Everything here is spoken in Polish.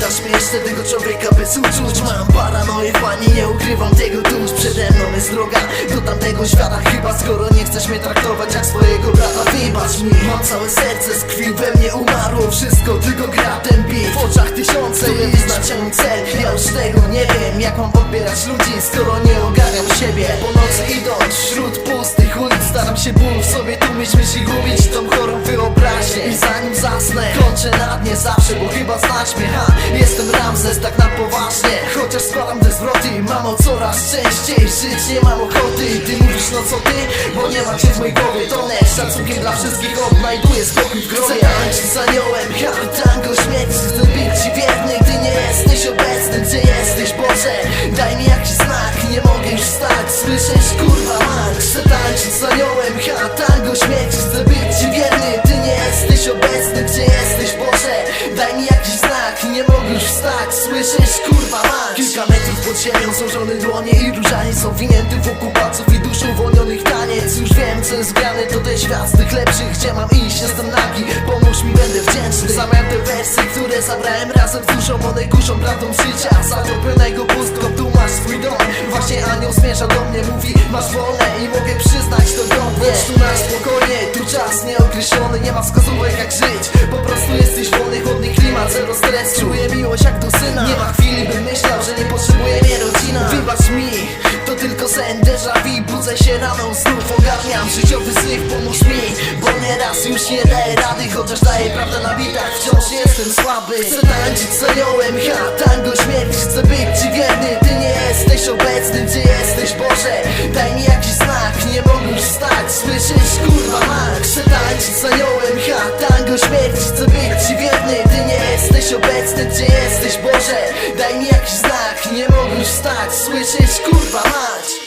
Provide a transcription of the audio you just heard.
każdego człowieka bez uczuć. Mam paranoję, pani nie ukrywam tego tuż Przede mną jest droga do tamtego świata. Chyba skoro nie chcesz mnie traktować jak swojego brata Wybacz mi, mam całe serce z krwi we mnie umarło Wszystko tylko gra ten beat. W oczach tysiące, które wyznaczają cel Ja już tego nie wiem, jak mam podbierać ludzi Skoro nie ogarniam siebie. Po nocy idąc wśród pustych ulic Staram się ból w sobie tłumić myśli gubić Tą chorą I zanim zasnę, kończę na dnie zawsze Bo chyba znać mnie, ha. Jestem Ramzes, tak na poważnie. Chociaż składam te zwroty Mamo, coraz częściej żyć nie mam ochoty. Ty mówisz, no co ty? Bo nie ma cię w mojej głowie Tonę szacunkiem dla wszystkich odnajduję spokój w grobie. Chcę tańczyć z aniołem, ha. Tango śmierci, Kilka metrów pod ziemią złożone dłonie i różanie Są winięty wokół palców i dusz uwolnionych taniec. Już wiem, co jest grane, to ten świat z tych lepszych Gdzie mam iść, jestem nagi, pomóż mi, będę wdzięczny. Zamiast te wersy, które zabrałem razem z duszą One kuszą prawdą życia, za to pełnego pustką Tu masz swój dom, właśnie anioł zmierza do mnie Mówi, masz wolne i mogę przyznać to godnie Tu na spokojnie, tu czas nieokreślony. Nie ma wskazówek jak żyć, po prostu jesteś wolny Chłodny klimat, zero stres, czuję miłość jak do syna. Nie ma Wybacz mi, to tylko sen déjà vu. Budzę się rano, znów ogarniam życiowy syf Pomóż mi, bo nieraz już nie daję rady Chociaż daję prawdę na bitach, wciąż jestem słaby Chcę tańczyć z aniołem, ha, tango śmierci Chcę być ci wierny, ty nie jesteś obecny Gdzie jesteś Boże, daj mi jakiś znak Nie mogę już wstać, słyszysz kurwa mak Chcę tańczyć z aniołem, ha, tango śmierci Chcę być ci wierny, ty nie jesteś obecny Gdzie jesteś Boże, daj mi jakiś znak Nie już wstać, słyszysz kurwa mać